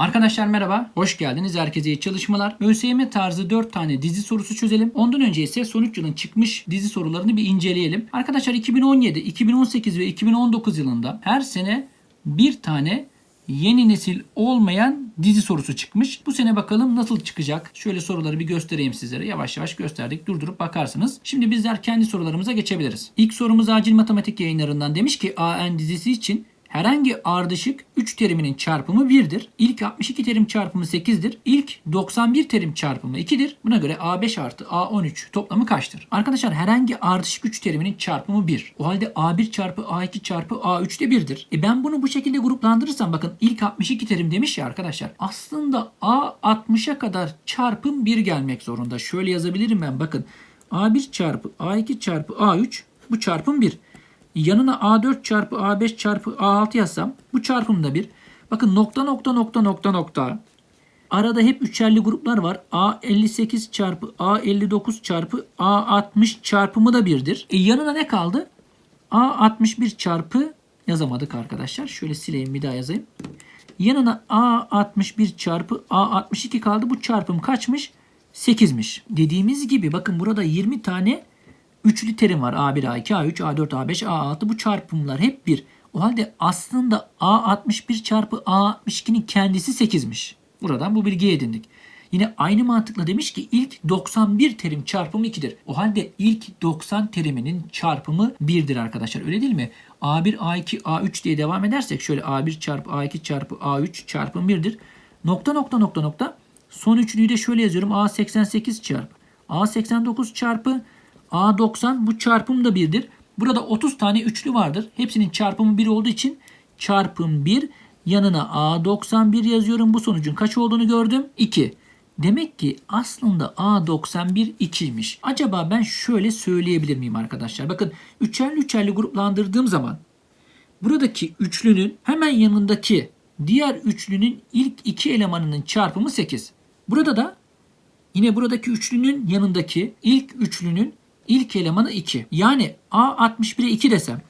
Arkadaşlar merhaba, hoş geldiniz. Herkese iyi çalışmalar. ÖSYM tarzı 4 tane dizi sorusu çözelim. Ondan önce ise son 3 yılın çıkmış dizi sorularını bir inceleyelim. Arkadaşlar 2017, 2018 ve 2019 yılında her sene bir tane yeni nesil olmayan dizi sorusu çıkmış. Bu sene bakalım nasıl çıkacak? Şöyle soruları bir göstereyim sizlere. Yavaş yavaş gösterdik. Durdurup bakarsınız. Şimdi bizler kendi sorularımıza geçebiliriz. İlk sorumuz Acil Matematik yayınlarından demiş ki AN dizisi için Herhangi ardışık 3 teriminin çarpımı 1'dir. İlk 62 terim çarpımı 8'dir. İlk 91 terim çarpımı 2'dir. Buna göre A5 artı A13 toplamı kaçtır? Arkadaşlar herhangi ardışık 3 teriminin çarpımı 1. O halde A1 çarpı A2 çarpı A3 de 1'dir. E ben bunu bu şekilde gruplandırırsam bakın ilk 62 terim demiş ya arkadaşlar. Aslında A60'a kadar çarpım 1 gelmek zorunda. Şöyle yazabilirim ben bakın. A1 çarpı A2 çarpı A3 bu çarpım 1. Yanına A4 çarpı A5 çarpı A6 yazsam bu çarpım da 1. Bakın nokta nokta nokta nokta nokta. Arada hep üçerli gruplar var. A58 çarpı A59 çarpı A60 çarpımı da 1'dir. E yanına ne kaldı? A61 çarpı yazamadık arkadaşlar. Şöyle sileyim bir daha yazayım. Yanına A61 çarpı A62 kaldı. Bu çarpım kaçmış? 8'miş. Dediğimiz gibi bakın burada 20 tane üçlü terim var. A1, A2, A3, A4, A5, A6 bu çarpımlar hep 1. O halde aslında A61 çarpı A62'nin kendisi 8'miş. Buradan bu bilgiyi edindik. Yine aynı mantıkla demiş ki ilk 91 terim çarpımı 2'dir. O halde ilk 90 teriminin çarpımı 1'dir arkadaşlar. Öyle değil mi? A1, A2, A3 diye devam edersek şöyle A1 çarpı A2 çarpı A3 çarpım 1'dir. Nokta nokta nokta nokta. Son üçlüyü de şöyle yazıyorum. A88 çarpı A89 çarpı A90 bu çarpım da 1'dir. Burada 30 tane üçlü vardır. Hepsinin çarpımı 1 olduğu için çarpım 1 yanına A91 yazıyorum. Bu sonucun kaç olduğunu gördüm? 2. Demek ki aslında A91 2'ymiş. Acaba ben şöyle söyleyebilir miyim arkadaşlar? Bakın üçerli üçerli gruplandırdığım zaman buradaki üçlünün hemen yanındaki diğer üçlünün ilk iki elemanının çarpımı 8. Burada da yine buradaki üçlünün yanındaki ilk üçlünün ilk elemanı 2. Yani A61'e 2 desem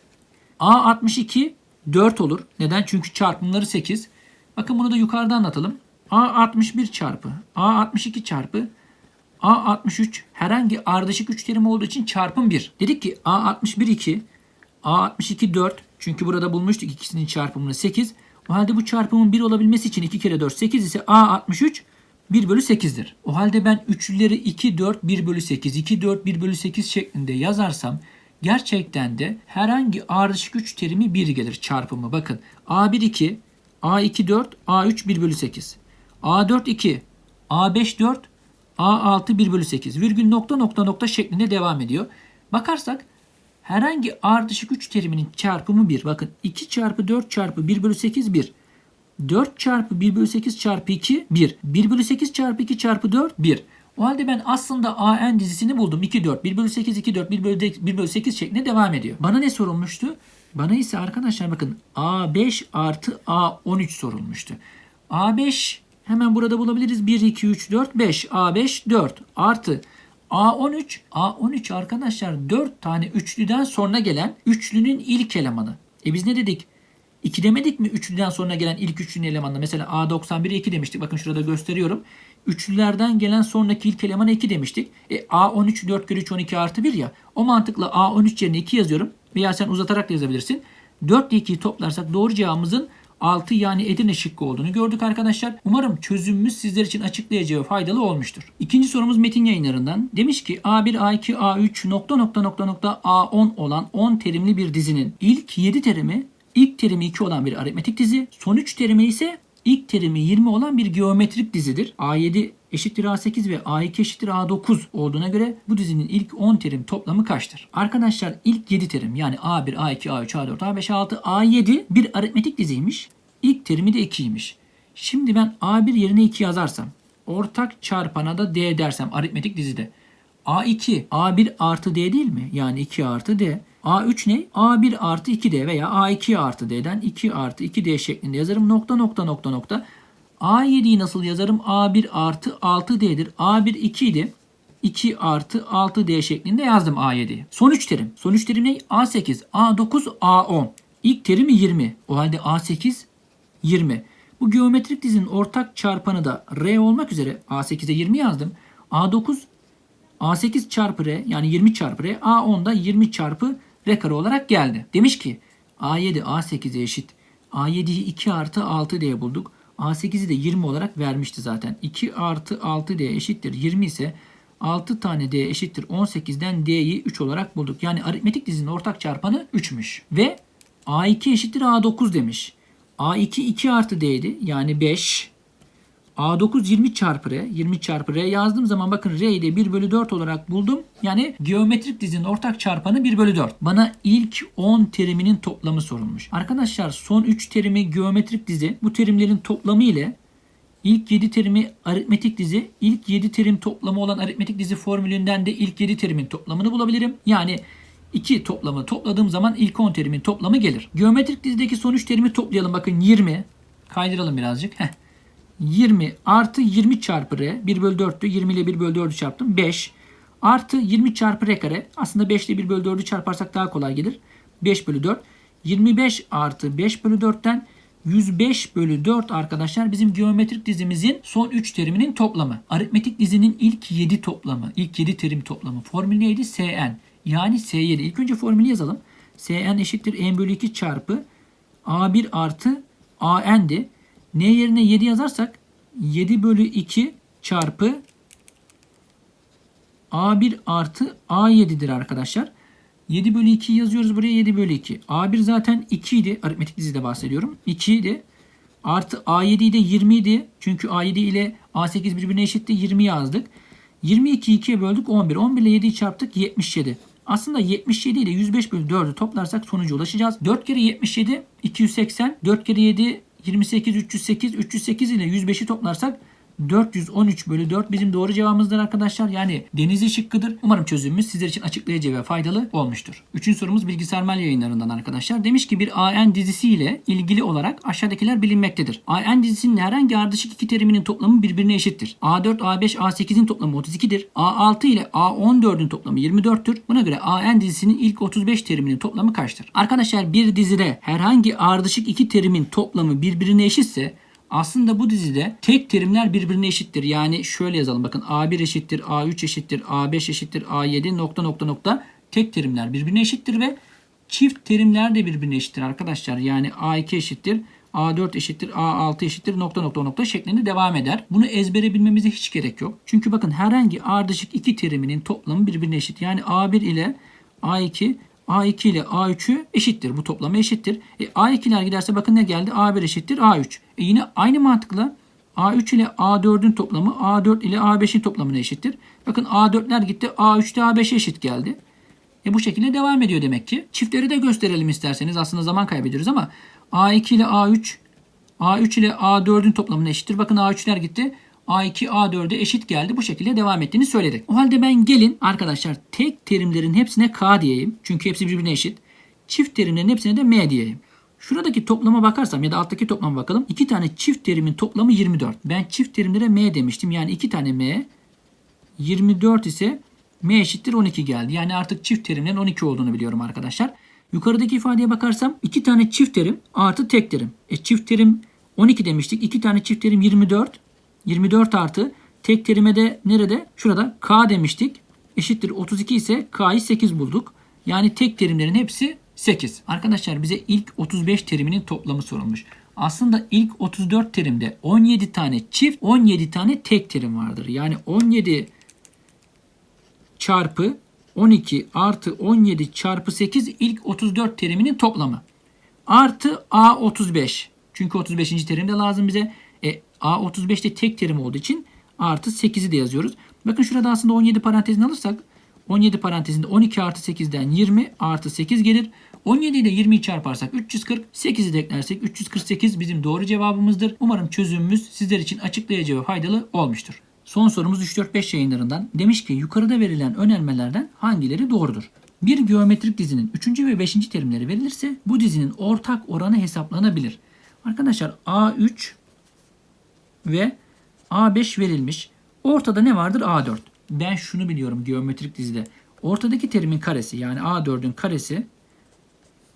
A62 4 olur. Neden? Çünkü çarpımları 8. Bakın bunu da yukarıda anlatalım. A61 çarpı A62 çarpı A63 herhangi ardışık 3 terim olduğu için çarpım 1. Dedik ki A61 2, A62 4. Çünkü burada bulmuştuk ikisinin çarpımını 8. O halde bu çarpımın 1 olabilmesi için 2 kere 4 8 ise A63 1 bölü 8'dir. O halde ben üçlüleri 2, 4, 1 bölü 8, 2, 4, 1 bölü 8 şeklinde yazarsam gerçekten de herhangi ardışık 3 terimi 1 gelir çarpımı. Bakın A1 2, A2 4, A3 1 bölü 8. A4 2, A5 4, A6 1 bölü 8. Virgül nokta nokta nokta şeklinde devam ediyor. Bakarsak herhangi ardışık 3 teriminin çarpımı 1. Bakın 2 çarpı 4 çarpı 1 bölü 8 1. 4 çarpı 1 bölü 8 çarpı 2 1. 1 bölü 8 çarpı 2 çarpı 4 1. O halde ben aslında AN dizisini buldum. 2 4 1 bölü 8 2 4 1 bölü, 1 bölü 8 şeklinde devam ediyor. Bana ne sorulmuştu? Bana ise arkadaşlar bakın A5 artı A13 sorulmuştu. A5 hemen burada bulabiliriz. 1 2 3 4 5 A5 4 artı A13 A13 arkadaşlar 4 tane üçlüden sonra gelen üçlünün ilk elemanı. E biz ne dedik? 2 demedik mi üçlüden sonra gelen ilk üçlünün elemanına? Mesela A91'e 2 demiştik. Bakın şurada gösteriyorum. Üçlülerden gelen sonraki ilk elemana 2 demiştik. E, A13 4 kere 3 12 artı 1 ya. O mantıkla A13 yerine 2 yazıyorum. Veya sen uzatarak da yazabilirsin. 4 ile 2'yi toplarsak doğru cevabımızın 6 yani Edirne şıkkı olduğunu gördük arkadaşlar. Umarım çözümümüz sizler için açıklayıcı ve faydalı olmuştur. İkinci sorumuz metin yayınlarından. Demiş ki A1, A2, A3 nokta nokta nokta nokta A10 olan 10 terimli bir dizinin ilk 7 terimi İlk terimi 2 olan bir aritmetik dizi. Son 3 terimi ise ilk terimi 20 olan bir geometrik dizidir. A7 eşittir A8 ve A2 eşittir A9 olduğuna göre bu dizinin ilk 10 terim toplamı kaçtır? Arkadaşlar ilk 7 terim yani A1, A2, A3, A4, A5, A6, A7 bir aritmetik diziymiş. İlk terimi de 2'ymiş. Şimdi ben A1 yerine 2 yazarsam ortak çarpana da D dersem aritmetik dizide. A2 A1 artı D değil mi? Yani 2 artı D. A3 ne? A1 artı 2D veya A2 artı D'den 2 artı 2D şeklinde yazarım. Nokta nokta nokta nokta. A7'yi nasıl yazarım? A1 artı 6D'dir. A1 2 idi. 2 artı 6D şeklinde yazdım A7'yi. Son 3 terim. Son 3 terim ne? A8, A9, A10. İlk terimi 20. O halde A8 20. Bu geometrik dizinin ortak çarpanı da R olmak üzere A8'e 20 yazdım. A9 A8 çarpı R yani 20 çarpı R A10 da 20 çarpı R olarak geldi. Demiş ki A7 A8'e eşit. A7'yi 2 artı 6 diye bulduk. A8'i de 20 olarak vermişti zaten. 2 artı 6 D eşittir 20 ise 6 tane D eşittir 18'den D'yi 3 olarak bulduk. Yani aritmetik dizinin ortak çarpanı 3'müş. Ve A2 eşittir A9 demiş. A2 2 artı D'ydi. Yani 5. A9 20 çarpı R. 20 çarpı R yazdığım zaman bakın R'yi de 1 bölü 4 olarak buldum. Yani geometrik dizinin ortak çarpanı 1 bölü 4. Bana ilk 10 teriminin toplamı sorulmuş. Arkadaşlar son 3 terimi geometrik dizi. Bu terimlerin toplamı ile ilk 7 terimi aritmetik dizi. ilk 7 terim toplamı olan aritmetik dizi formülünden de ilk 7 terimin toplamını bulabilirim. Yani 2 toplamı topladığım zaman ilk 10 terimin toplamı gelir. Geometrik dizideki son 3 terimi toplayalım. Bakın 20. Kaydıralım birazcık. Heh. 20 artı 20 çarpı r 1 bölü 4'tü. 20 ile 1 bölü 4'ü çarptım. 5 artı 20 çarpı r kare. Aslında 5 ile 1 bölü 4'ü çarparsak daha kolay gelir. 5 bölü 4. 25 artı 5 bölü 4'ten 105 bölü 4 arkadaşlar bizim geometrik dizimizin son 3 teriminin toplamı. Aritmetik dizinin ilk 7 toplamı. ilk 7 terim toplamı. Formül neydi? Sn. Yani S7. İlk önce formülü yazalım. Sn eşittir n bölü 2 çarpı A1 artı AN'di. N yerine 7 yazarsak 7 bölü 2 çarpı A1 artı A7'dir arkadaşlar. 7 bölü 2 yazıyoruz buraya 7 bölü 2. A1 zaten 2 idi. Aritmetik dizide bahsediyorum. 2 idi. Artı A7 de 20 idi. Çünkü A7 ile A8 birbirine eşitti. 20 yazdık. 22'yi 2'ye böldük 11. 11 ile 7'yi çarptık 77. Aslında 77 ile 105 bölü 4'ü toplarsak sonuca ulaşacağız. 4 kere 77 280. 4 kere 7 28 308. 308 ile 105'i toplarsak 413 bölü 4 bizim doğru cevabımızdır arkadaşlar. Yani denizli şıkkıdır. Umarım çözümümüz sizler için açıklayıcı ve faydalı olmuştur. Üçüncü sorumuz Bilgisayar Mel yayınlarından arkadaşlar. Demiş ki bir AN dizisi ile ilgili olarak aşağıdakiler bilinmektedir. AN dizisinin herhangi ardışık iki teriminin toplamı birbirine eşittir. A4, A5, A8'in toplamı 32'dir. A6 ile A14'ün toplamı 24'tür. Buna göre AN dizisinin ilk 35 teriminin toplamı kaçtır? Arkadaşlar bir dizide herhangi ardışık iki terimin toplamı birbirine eşitse aslında bu dizide tek terimler birbirine eşittir. Yani şöyle yazalım bakın A1 eşittir, A3 eşittir, A5 eşittir, A7 nokta nokta nokta tek terimler birbirine eşittir ve çift terimler de birbirine eşittir arkadaşlar. Yani A2 eşittir, A4 eşittir, A6 eşittir nokta nokta nokta şeklinde devam eder. Bunu ezbere bilmemize hiç gerek yok. Çünkü bakın herhangi ardışık iki teriminin toplamı birbirine eşit. Yani A1 ile A2 A2 ile A3'ü eşittir. Bu toplamı eşittir. E, A2'ler giderse bakın ne geldi? A1 eşittir A3. E, yine aynı mantıkla A3 ile A4'ün toplamı A4 ile A5'in toplamına eşittir. Bakın A4'ler gitti. A3 de A5'e eşit geldi. E bu şekilde devam ediyor demek ki. Çiftleri de gösterelim isterseniz. Aslında zaman kaybediyoruz ama A2 ile A3 A3 ile A4'ün toplamına eşittir. Bakın A3'ler gitti. A2 A4'e eşit geldi. Bu şekilde devam ettiğini söyledik. O halde ben gelin arkadaşlar tek terimlerin hepsine K diyeyim. Çünkü hepsi birbirine eşit. Çift terimlerin hepsine de M diyeyim. Şuradaki toplama bakarsam ya da alttaki toplama bakalım. İki tane çift terimin toplamı 24. Ben çift terimlere M demiştim. Yani iki tane M 24 ise M eşittir 12 geldi. Yani artık çift terimlerin 12 olduğunu biliyorum arkadaşlar. Yukarıdaki ifadeye bakarsam iki tane çift terim artı tek terim. E çift terim 12 demiştik. İki tane çift terim 24. 24 artı tek terime de nerede? Şurada K demiştik. Eşittir 32 ise K'yı 8 bulduk. Yani tek terimlerin hepsi 8. Arkadaşlar bize ilk 35 teriminin toplamı sorulmuş. Aslında ilk 34 terimde 17 tane çift 17 tane tek terim vardır. Yani 17 çarpı 12 artı 17 çarpı 8 ilk 34 teriminin toplamı. Artı A35. Çünkü 35. terim de lazım bize. E, A35'te tek terim olduğu için artı 8'i de yazıyoruz. Bakın şurada aslında 17 parantezini alırsak 17 parantezinde 12 artı 8'den 20 artı 8 gelir. 17 ile 20'yi çarparsak 340, 8'i de eklersek 348 bizim doğru cevabımızdır. Umarım çözümümüz sizler için açıklayıcı ve faydalı olmuştur. Son sorumuz 3-4-5 yayınlarından. Demiş ki yukarıda verilen önermelerden hangileri doğrudur? Bir geometrik dizinin 3. ve 5. terimleri verilirse bu dizinin ortak oranı hesaplanabilir. Arkadaşlar A3 ve A5 verilmiş. Ortada ne vardır? A4. Ben şunu biliyorum geometrik dizide. Ortadaki terimin karesi yani A4'ün karesi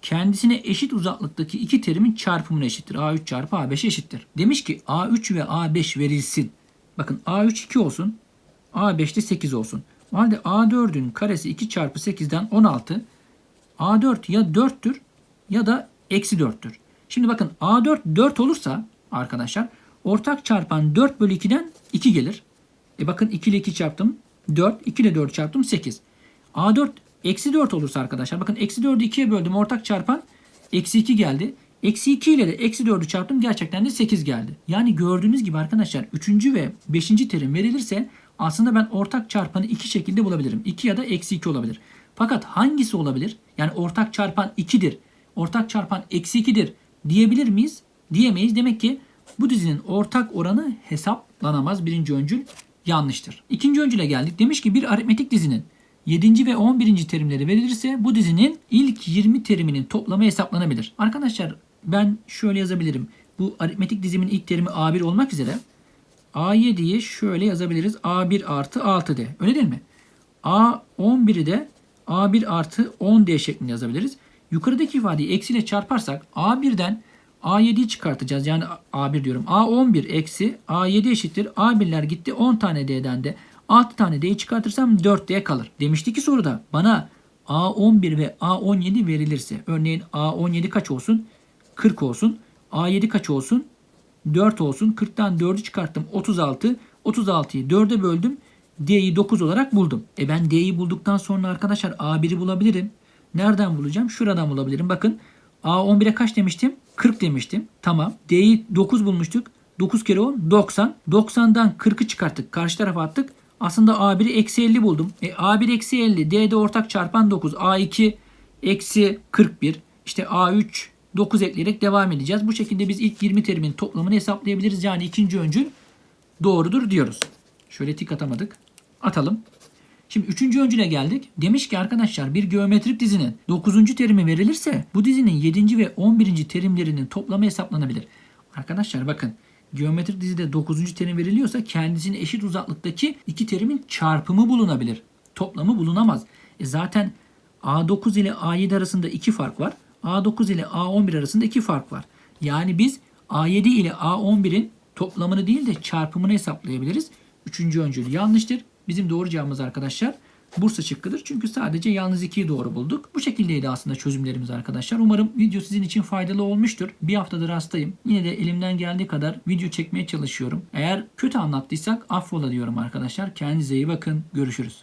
kendisine eşit uzaklıktaki iki terimin çarpımına eşittir. A3 çarpı A5 eşittir. Demiş ki A3 ve A5 verilsin. Bakın A3 2 olsun. A5 de 8 olsun. O halde A4'ün karesi 2 çarpı 8'den 16. A4 ya 4'tür ya da eksi 4'tür. Şimdi bakın A4 4 olursa arkadaşlar ortak çarpan 4 bölü 2'den 2 gelir. E bakın 2 ile 2 çarptım 4. 2 ile 4 çarptım 8. A4 eksi 4 olursa arkadaşlar bakın eksi 4'ü 2'ye böldüm ortak çarpan eksi 2 geldi. Eksi 2 ile de eksi 4'ü çarptım gerçekten de 8 geldi. Yani gördüğünüz gibi arkadaşlar 3. ve 5. terim verilirse aslında ben ortak çarpanı iki şekilde bulabilirim. 2 ya da eksi 2 olabilir. Fakat hangisi olabilir? Yani ortak çarpan 2'dir. Ortak çarpan eksi 2'dir diyebilir miyiz? Diyemeyiz. Demek ki bu dizinin ortak oranı hesaplanamaz. Birinci öncül yanlıştır. İkinci öncüle geldik. Demiş ki bir aritmetik dizinin 7. ve 11. terimleri verilirse bu dizinin ilk 20 teriminin toplamı hesaplanabilir. Arkadaşlar ben şöyle yazabilirim. Bu aritmetik dizimin ilk terimi A1 olmak üzere A7'yi şöyle yazabiliriz. A1 artı 6D. Öyle değil mi? A11'i de A1 artı 10D şeklinde yazabiliriz. Yukarıdaki ifadeyi eksiyle çarparsak A1'den A7'yi çıkartacağız. Yani A1 diyorum. A11 eksi A7 eşittir. A1'ler gitti. 10 tane D'den de 6 tane D'yi çıkartırsam 4D kalır. Demişti ki soruda bana A11 ve A17 verilirse örneğin A17 kaç olsun? 40 olsun. A7 kaç olsun? 4 olsun. 40'tan 4'ü çıkarttım. 36. 36'yı 4'e böldüm. D'yi 9 olarak buldum. E ben D'yi bulduktan sonra arkadaşlar A1'i bulabilirim. Nereden bulacağım? Şuradan bulabilirim. Bakın A11'e kaç demiştim? 40 demiştim. Tamam. D'yi 9 bulmuştuk. 9 kere 10 90. 90'dan 40'ı çıkarttık. Karşı tarafa attık. Aslında A1'i eksi 50 buldum. E, A1 eksi 50. D'de ortak çarpan 9. A2 eksi 41. İşte A3 9 ekleyerek devam edeceğiz. Bu şekilde biz ilk 20 terimin toplamını hesaplayabiliriz. Yani ikinci öncül doğrudur diyoruz. Şöyle tik atamadık. Atalım. Şimdi üçüncü öncüle geldik. Demiş ki arkadaşlar bir geometrik dizinin 9. terimi verilirse bu dizinin 7. ve 11. terimlerinin toplamı hesaplanabilir. Arkadaşlar bakın geometrik dizide 9. terim veriliyorsa kendisine eşit uzaklıktaki iki terimin çarpımı bulunabilir. Toplamı bulunamaz. E zaten A9 ile A7 arasında iki fark var. A9 ile A11 arasında iki fark var. Yani biz A7 ile A11'in toplamını değil de çarpımını hesaplayabiliriz. Üçüncü öncül yanlıştır. Bizim doğru cevabımız arkadaşlar Bursa şıkkıdır. Çünkü sadece yalnız 2'yi doğru bulduk. Bu şekildeydi aslında çözümlerimiz arkadaşlar. Umarım video sizin için faydalı olmuştur. Bir haftadır hastayım. Yine de elimden geldiği kadar video çekmeye çalışıyorum. Eğer kötü anlattıysak affola diyorum arkadaşlar. Kendinize iyi bakın. Görüşürüz.